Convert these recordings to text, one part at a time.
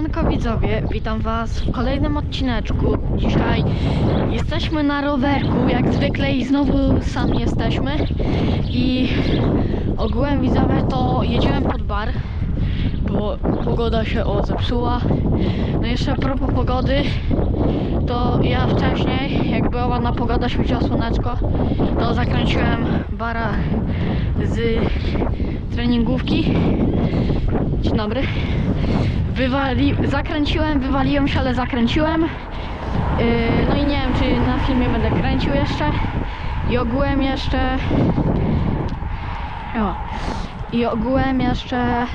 Siemanko widzowie, witam was w kolejnym odcineczku. Dzisiaj jesteśmy na rowerku, jak zwykle i znowu sam jesteśmy. I ogółem widzowie to jedziemy pod bar, bo pogoda się o zepsuła. No jeszcze propos pogody, to ja wcześniej, jak była ładna pogoda, świeciło słoneczko, to zakręciłem bara z treningówki. Dzień dobry. Wywali... Zakręciłem, wywaliłem się, ale zakręciłem. Yy, no i nie wiem, czy na filmie będę kręcił jeszcze. I ogółem jeszcze... O. I ogółem jeszcze...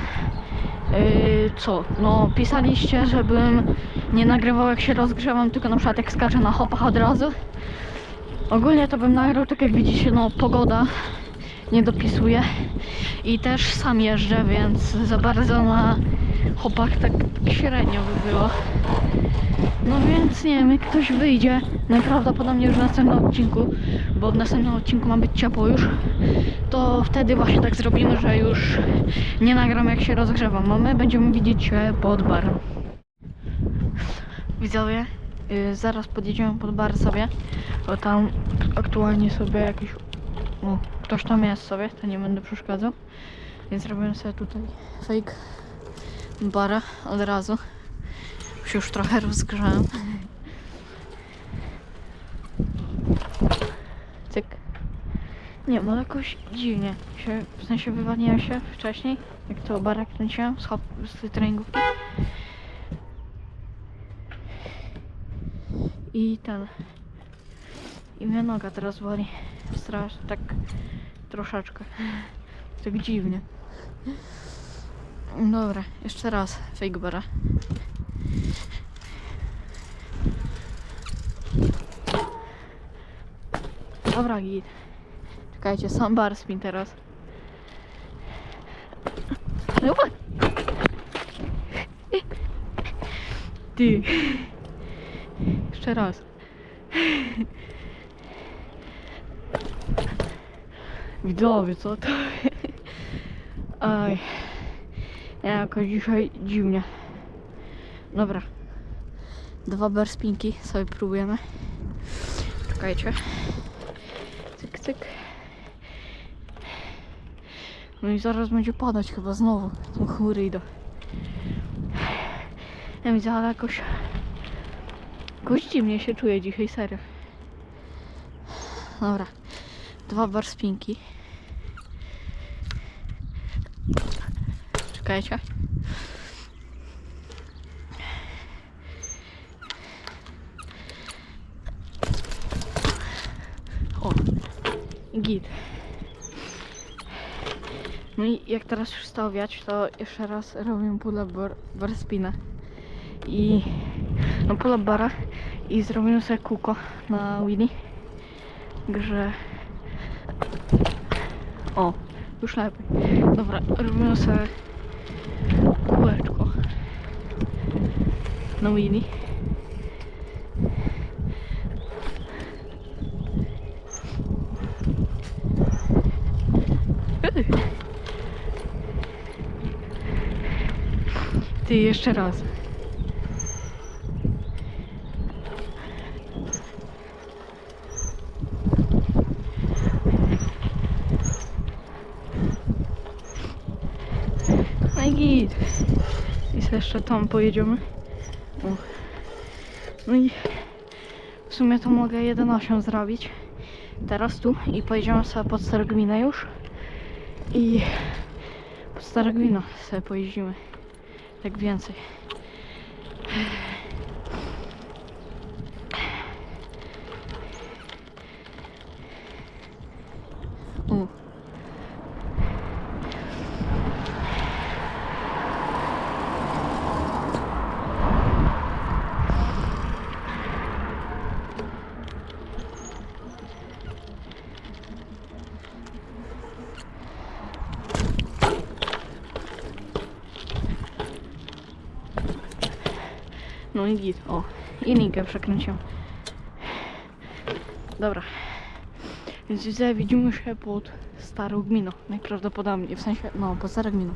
Yy, co? No pisaliście, żebym nie nagrywał jak się rozgrzewam, tylko na przykład jak skaczę na hopach od razu. Ogólnie to bym nagrał, tak jak widzicie, no pogoda nie dopisuje i też sam jeżdżę, więc za bardzo na hopach tak średnio by było. No więc nie wiem, jak ktoś wyjdzie, najprawdopodobniej już w następnym odcinku, bo w następnym odcinku ma być ciepło już, to wtedy właśnie tak zrobimy, że już nie nagram jak się rozgrzewam, a my będziemy widzieć się pod barem. Widzowie, yy, zaraz podjedziemy pod bar sobie, bo tam aktualnie sobie jakiś ktoś tam jest sobie, to nie będę przeszkadzał. Więc robię sobie tutaj fake bara od razu. Się już trochę rozgrzałem. Cyk. Nie, no jakoś dziwnie. Się, w sensie wywaliłem się wcześniej, jak to bara kręciłem z, hop, z treningówki. I ten. I mnie noga teraz boli. Strasznie, tak troszeczkę. Tak dziwnie. Dobra, jeszcze raz fake bara. Dobra, git. Czekajcie, sam bar spin teraz. Opa! Ty. Jeszcze raz. Widzowie, co to? Aj. Jakoś dzisiaj dziwnie. Dobra. Dwa berspinki sobie próbujemy. Czekajcie. Cyk, cyk. No i zaraz będzie padać chyba znowu. Są chmury idą. Ja widzę, ale jakoś... Jakoś dziwnie się czuję dzisiaj, serio. Dobra. Dwa barspinki. Czekajcie. O, git. No i jak teraz już stało wiać, to jeszcze raz robię pull-up bar, bar spina. I no pull-up bara i zrobimy sobie kółko na Willy. Grze. O, już lepiej. Dobra, robimy sobie na Willy. Ty jeszcze raz. No i git. I jeszcze tam pojedziemy. No i w sumie to mogę 1.8 zrobić. Teraz tu i pojedziemy sobie pod Starogminę już. I pod Starogminę sobie pojeździmy. Tak więcej. O. No i git. O, i linkę przekręciłem. Dobra. Więc widzę, widzimy się pod starą gminą. Najprawdopodobniej, w sensie, no, pod starą gminą.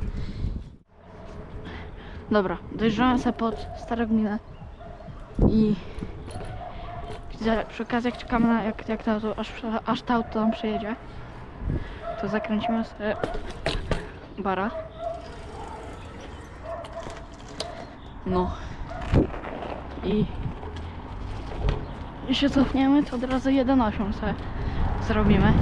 Dobra, dojeżdżamy sobie pod Starogminę i za- przy okazji jak czekamy na jak, jak to aż, aż to auto tam przyjedzie, to zakręcimy sobie bara. No. I się cofniemy, to od razu 1.8 sobie zrobimy.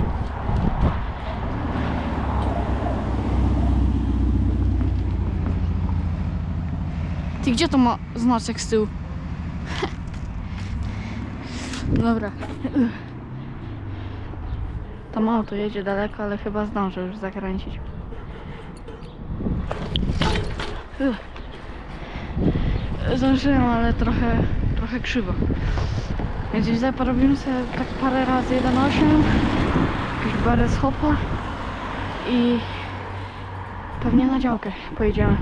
Ty gdzie to ma znaczek z tyłu? Dobra. Tam auto jedzie daleko, ale chyba zdążę już zakręcić. Zdążyłem, ale trochę, trochę krzywo. Więc widzę, porobimy sobie tak parę razy 1.8 Jakieś parę z hopa I Pewnie na działkę pojedziemy.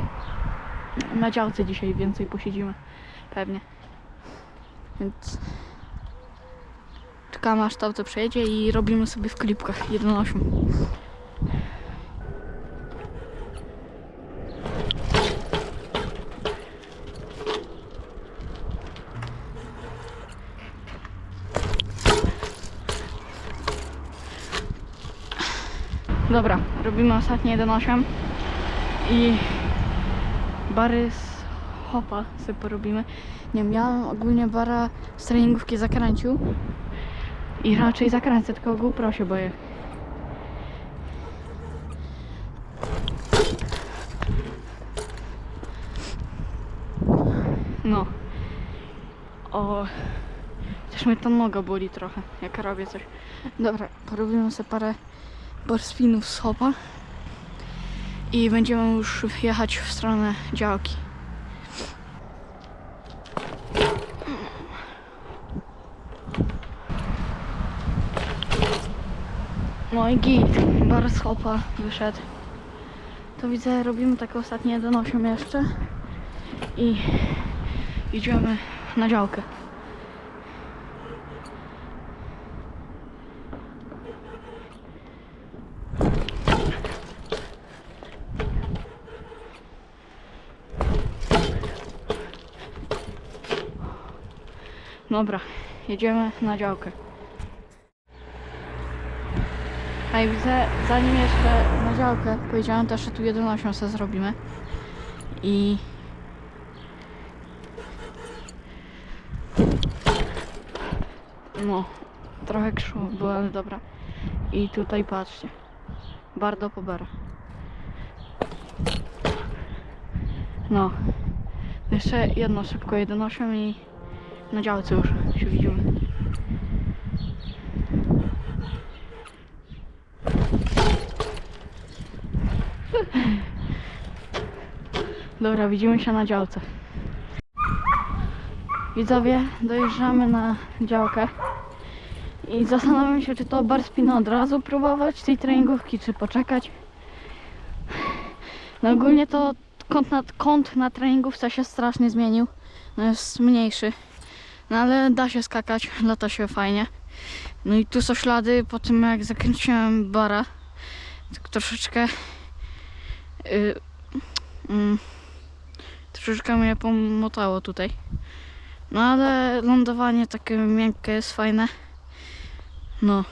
Na działce dzisiaj więcej posiedzimy Pewnie. Więc Czekamy aż to auto przejedzie i robimy sobie w klipkach 1.8 Dobra, robimy ostatnie 1.8 i bary z hopa sobie porobimy. Nie ja ogólnie bara z treningówki zakręcił i raczej zakręcę, tylko GoPro się boję. No. O. Też mnie ta noga boli trochę, jak robię coś. Dobra, porobimy sobie parę barspinów z hopa i będziemy już jechać w stronę działki. No git, bar z hopa wyszedł. To widzę, robimy takie ostatnie 1.8 jeszcze i idziemy na działkę. Dobra, jedziemy na działkę. A i widzę, zanim jeszcze na działkę powiedziałem też, że tu 1.8 sobie zrobimy. I... No, trochę krzywo było, ale dobra. I tutaj patrzcie. Bardzo pobera. No. Jeszcze jedno szybko, 1.8 i na działce już się widzimy. Dobra, widzimy się na działce. Widzowie, dojeżdżamy na działkę i zastanawiam się, czy to bar spina od razu próbować tej treningówki, czy poczekać. No ogólnie to kąt na, kąt na treningówce się strasznie zmienił. No jest mniejszy. No ale da się skakać, lata się fajnie. No i tu są ślady po tym jak zakręciłem bara. Tak troszeczkę yy, mm, troszeczkę mnie pomotało tutaj. No ale lądowanie takie miękkie jest fajne. No.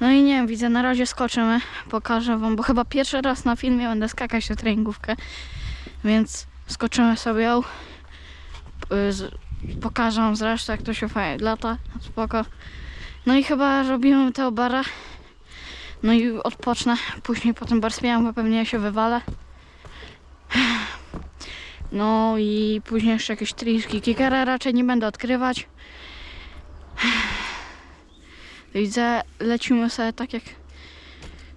No i nie wiem, widzę, na razie skoczymy. Pokażę wam, bo chyba pierwszy raz na filmie będę skakać tę treningówkę. Więc skoczymy sobie ją. Pokażę wam zresztą, jak to się fajnie lata. Spoko. No i chyba robimy tego bara. No i odpocznę. Później po tym bar spiałem, bo pewnie się wywalę. No i później jeszcze jakieś triczki. Kickera raczej nie będę odkrywać. Widzę, lecimy sobie tak jak...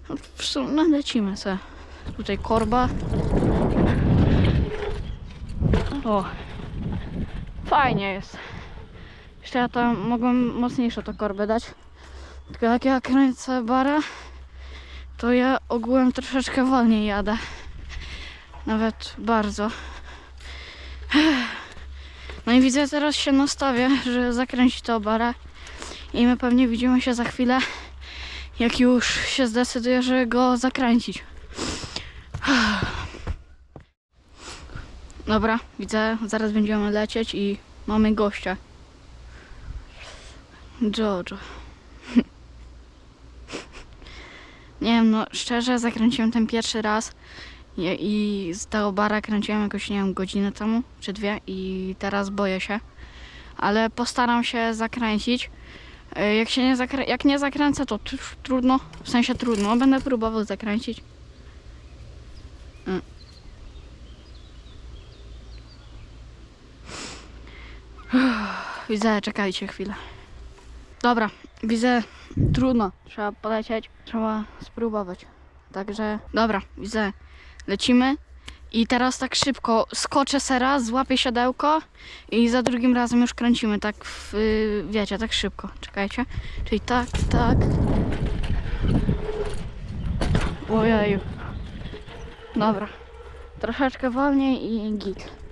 No, w sumie no, lecimy sobie. Tutaj korba. O. Fajnie jest. Jeszcze ja tam mogłem mocniejszą to korbę dać. Tylko jak ja kręcę bara, to ja ogółem troszeczkę wolniej jadę. Nawet bardzo. No i widzę, teraz się nastawię, że zakręci to bara. I my pewnie widzimy się za chwilę, jak już się zdecyduje, że go zakręcić. Dobra, widzę, zaraz będziemy lecieć i mamy gościa. Jojo. Nie wiem, no szczerze zakręciłem ten pierwszy raz i, i z tego bara kręciłem jakoś, nie wiem, godzinę temu czy dwie i teraz boję się. Ale postaram się zakręcić. E, Jak się nie, zakrę- jak nie zakręcę, to tr- trudno, w sensie trudno, będę próbował zakręcić. Mm. Widzę, czekajcie chwilę. Dobra, widzę, trudno. Trzeba polecieć, trzeba spróbować. Także, dobra, widzę, lecimy. I teraz tak szybko skoczę se raz, złapię siodełko i za drugim razem już kręcimy, tak, w, wiecie, tak szybko. Czekajcie. Czyli tak, tak. Ojeju. Dobra. Troszeczkę wolniej i git.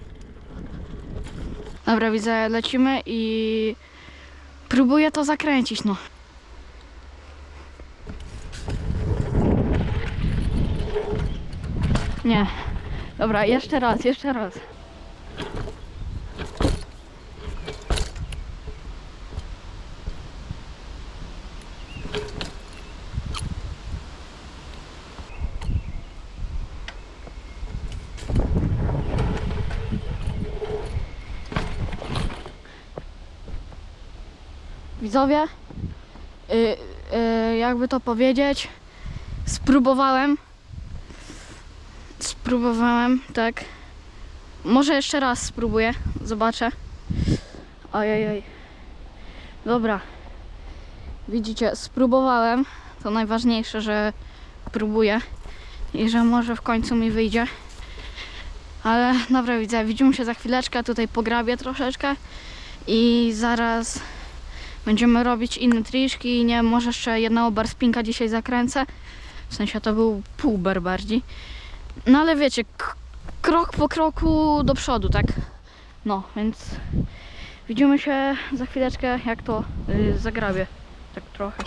Dobra, widzę, lecimy i próbuję to zakręcić, no. Nie. Dobra, jeszcze raz, jeszcze raz. Widzowie, y, y, jakby to powiedzieć, spróbowałem. Spróbowałem, tak. Może jeszcze raz spróbuję, zobaczę. Ojej. Dobra. Widzicie, spróbowałem. To najważniejsze, że próbuję i że może w końcu mi wyjdzie. Ale dobra, widzę, widzimy się za chwileczkę. Tutaj pograbię troszeczkę i zaraz będziemy robić inne triczki. Nie wiem, może jeszcze jednego barspinka dzisiaj zakręcę. W sensie to był pół bar bardziej. No ale wiecie, krok po kroku do przodu, tak? No, więc widzimy się za chwileczkę, jak to y, zagrabię. Tak trochę.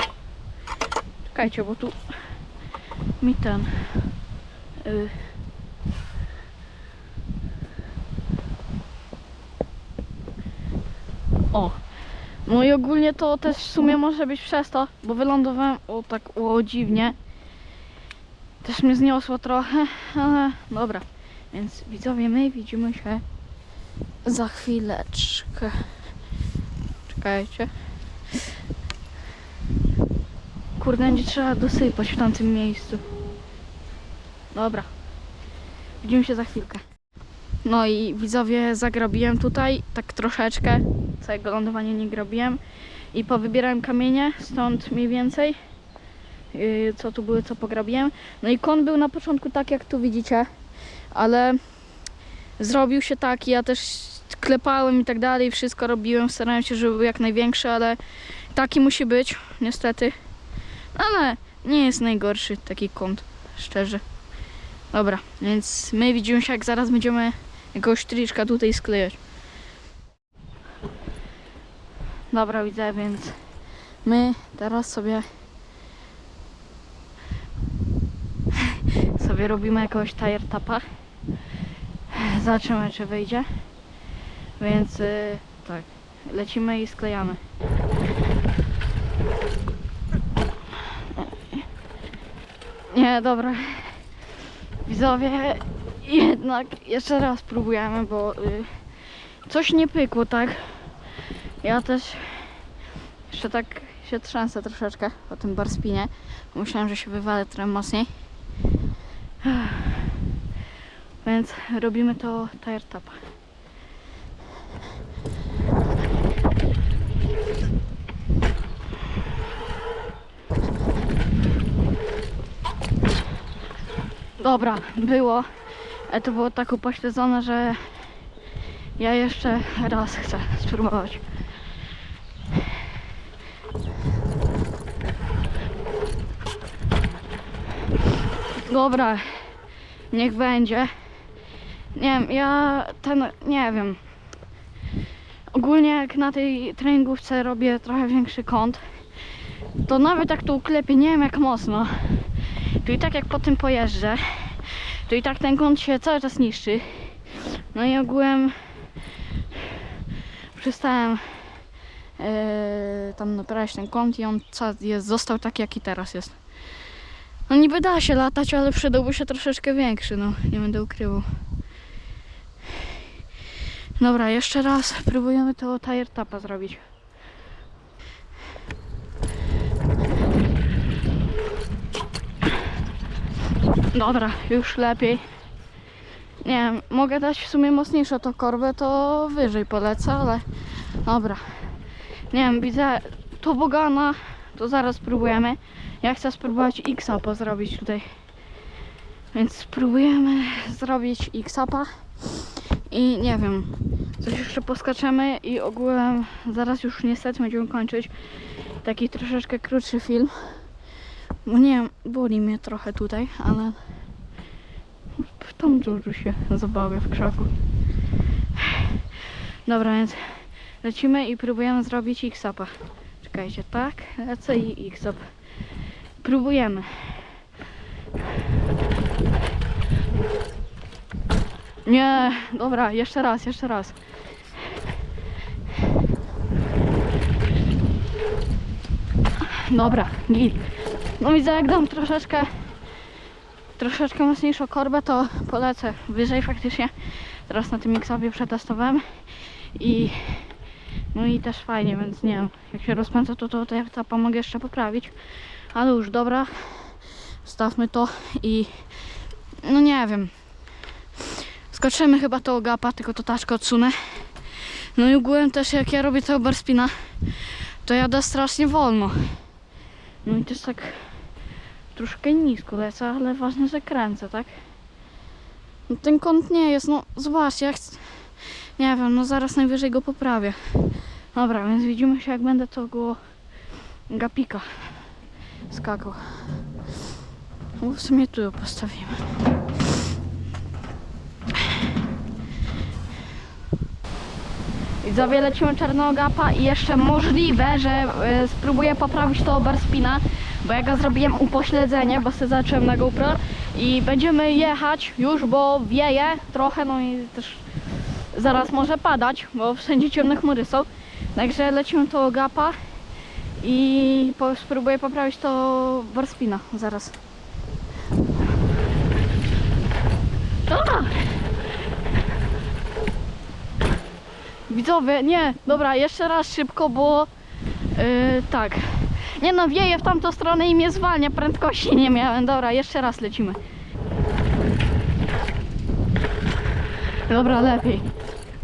Czekajcie, bo tu mi ten. Y, o. No i ogólnie to też w sumie może być przez to, bo wylądowałem o tak o dziwnie. Też mnie zniosło trochę, ale dobra. Więc widzowie, my widzimy się za chwileczkę. Czekajcie. Kurde, będzie trzeba dosypać w tamtym miejscu. Dobra. Widzimy się za chwilkę. No i widzowie, zagrabiłem tutaj tak troszeczkę. Całego lądowania nie grabiłem. I powybierałem kamienie, stąd mniej więcej. Yy, co tu były, co pograbiłem. No i kon był na początku tak, jak tu widzicie. Ale zrobił się taki, ja też klepałem i tak dalej, wszystko robiłem, starałem się, żeby był jak największy, ale taki musi być, niestety. Ale nie jest najgorszy taki kąt, szczerze. Dobra, więc my widzimy się, jak zaraz będziemy jakiegoś triczka tutaj sklejać. Dobra, widzę, więc my teraz sobie sobie robimy jakiegoś tire tapa. Zobaczymy, czy wyjdzie. Więc y, tak, lecimy i sklejamy. Nie, dobra. Widzowie, jednak jeszcze raz próbujemy, bo y, coś nie pykło, tak? Ja też jeszcze tak się trzęsę troszeczkę po tym barspinie. Myślałem, że się wywalę trochę mocniej. Więc robimy to tire tapa. Dobra, było. Ale to było tak upośledzone, że ja jeszcze raz chcę spróbować. Dobra, niech będzie. Nie wiem, ja ten, nie wiem. Ogólnie jak na tej treningówce robię trochę większy kąt, to nawet jak to uklepię, nie wiem jak mocno, to i tak jak po tym pojeżdżę, to i tak ten kąt się cały czas niszczy. No i ogółem przestałem e, tam naprawiać ten kąt i on jest, został taki jaki teraz jest. No niby da się latać, ale przydałby się troszeczkę większy, no nie będę ukrywał. Dobra, jeszcze raz próbujemy to tire tapa zrobić. Dobra, już lepiej. Nie wiem, mogę dać w sumie mocniejszą to korbę, to wyżej polecę, ale dobra. Nie wiem, widzę tobogana, to zaraz spróbujemy. Ja chcę spróbować X-Upa zrobić tutaj. Więc spróbujemy zrobić X-Upa i nie wiem, coś jeszcze poskaczemy i ogółem zaraz już niestety będziemy kończyć taki troszeczkę krótszy film. Bo nie wiem, boli mnie trochę tutaj, ale tam dużo się zabawię w krzaku. Dobra, więc lecimy i próbujemy zrobić X-Upa. Czekajcie, tak, lecę i X-Up. Próbujemy. Nie, dobra, jeszcze raz, jeszcze raz. Dobra, git. No widzę, jak dam troszeczkę troszeczkę mocniejszą korbę, to polecę wyżej faktycznie. Teraz na tym X-Upie przetestowałem i no i też fajnie, więc nie wiem, jak się rozpędzę, to to, to jak to mogę jeszcze poprawić. Ale już dobra, stawmy to i no nie wiem. Skoczymy chyba to gapa, tylko to taczkę odsunę. No i ogółem też jak ja robię tego barspina, to jadę strasznie wolno. No i też tak troszkę nisko lecę, ale ważne, że kręcę, tak? No ten kąt nie jest, no zobaczcie, jak... Nie wiem, no zaraz najwyżej go poprawię. Dobra, więc widzimy się jak będę tego gapika skakał. No w sumie tu ją postawimy. Widzowie, lecimy czarnego gapa i jeszcze możliwe, że e, spróbuję poprawić to barspina, bo ja go zrobiłem upośledzenie, bo sobie zacząłem na GoPro i będziemy jechać już, bo wieje trochę, no i też zaraz może padać, bo wszędzie ciemne chmury są. Także lecimy to gapa i po, spróbuję poprawić to barspina zaraz. A! Widzowie, nie, dobra, jeszcze raz szybko, bo yy, tak. Nie no, wieje w tamtą stronę i mnie zwalnia, prędkości nie miałem. Dobra, jeszcze raz lecimy. Dobra, lepiej.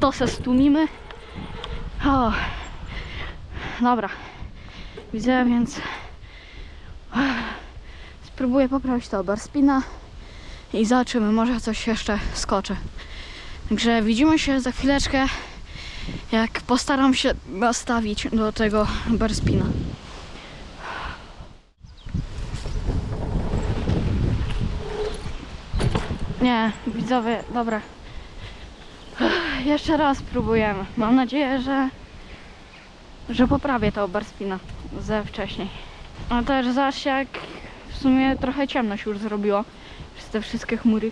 To se stłumimy. O. Dobra. Widzę, więc spróbuję poprawić to barspina i zobaczymy, może coś jeszcze skoczę. Także widzimy się za chwileczkę jak postaram się nastawić do tego barspina. Nie, widzowie, dobra. Jeszcze raz spróbujemy. Mam nadzieję, że że poprawię to barspina ze wcześniej. A też jak w sumie trochę ciemno się już zrobiło przez te wszystkie chmury.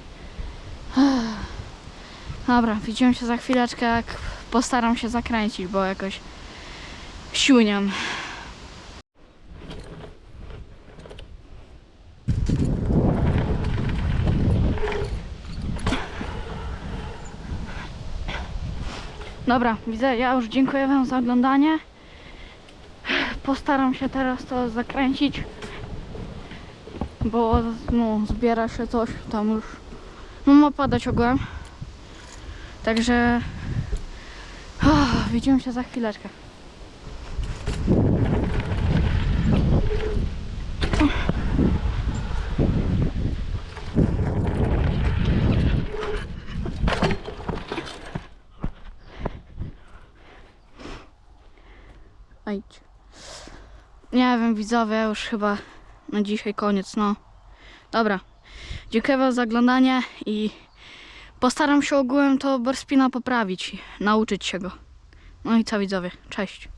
Dobra, widzimy się za chwileczkę, jak postaram się zakręcić, bo jakoś siuniam. Dobra, widzę, ja już dziękuję Wam za oglądanie. Postaram się teraz to zakręcić, bo no, zbiera się coś tam już. No ma padać ogółem. Także oh, widzimy się za chwileczkę. Nie wiem, widzowie, już chyba na dzisiaj koniec, no. Dobra. Dziękuję Wam za oglądanie i Postaram się ogółem to Borspina poprawić, nauczyć się go. No i co widzowie, cześć.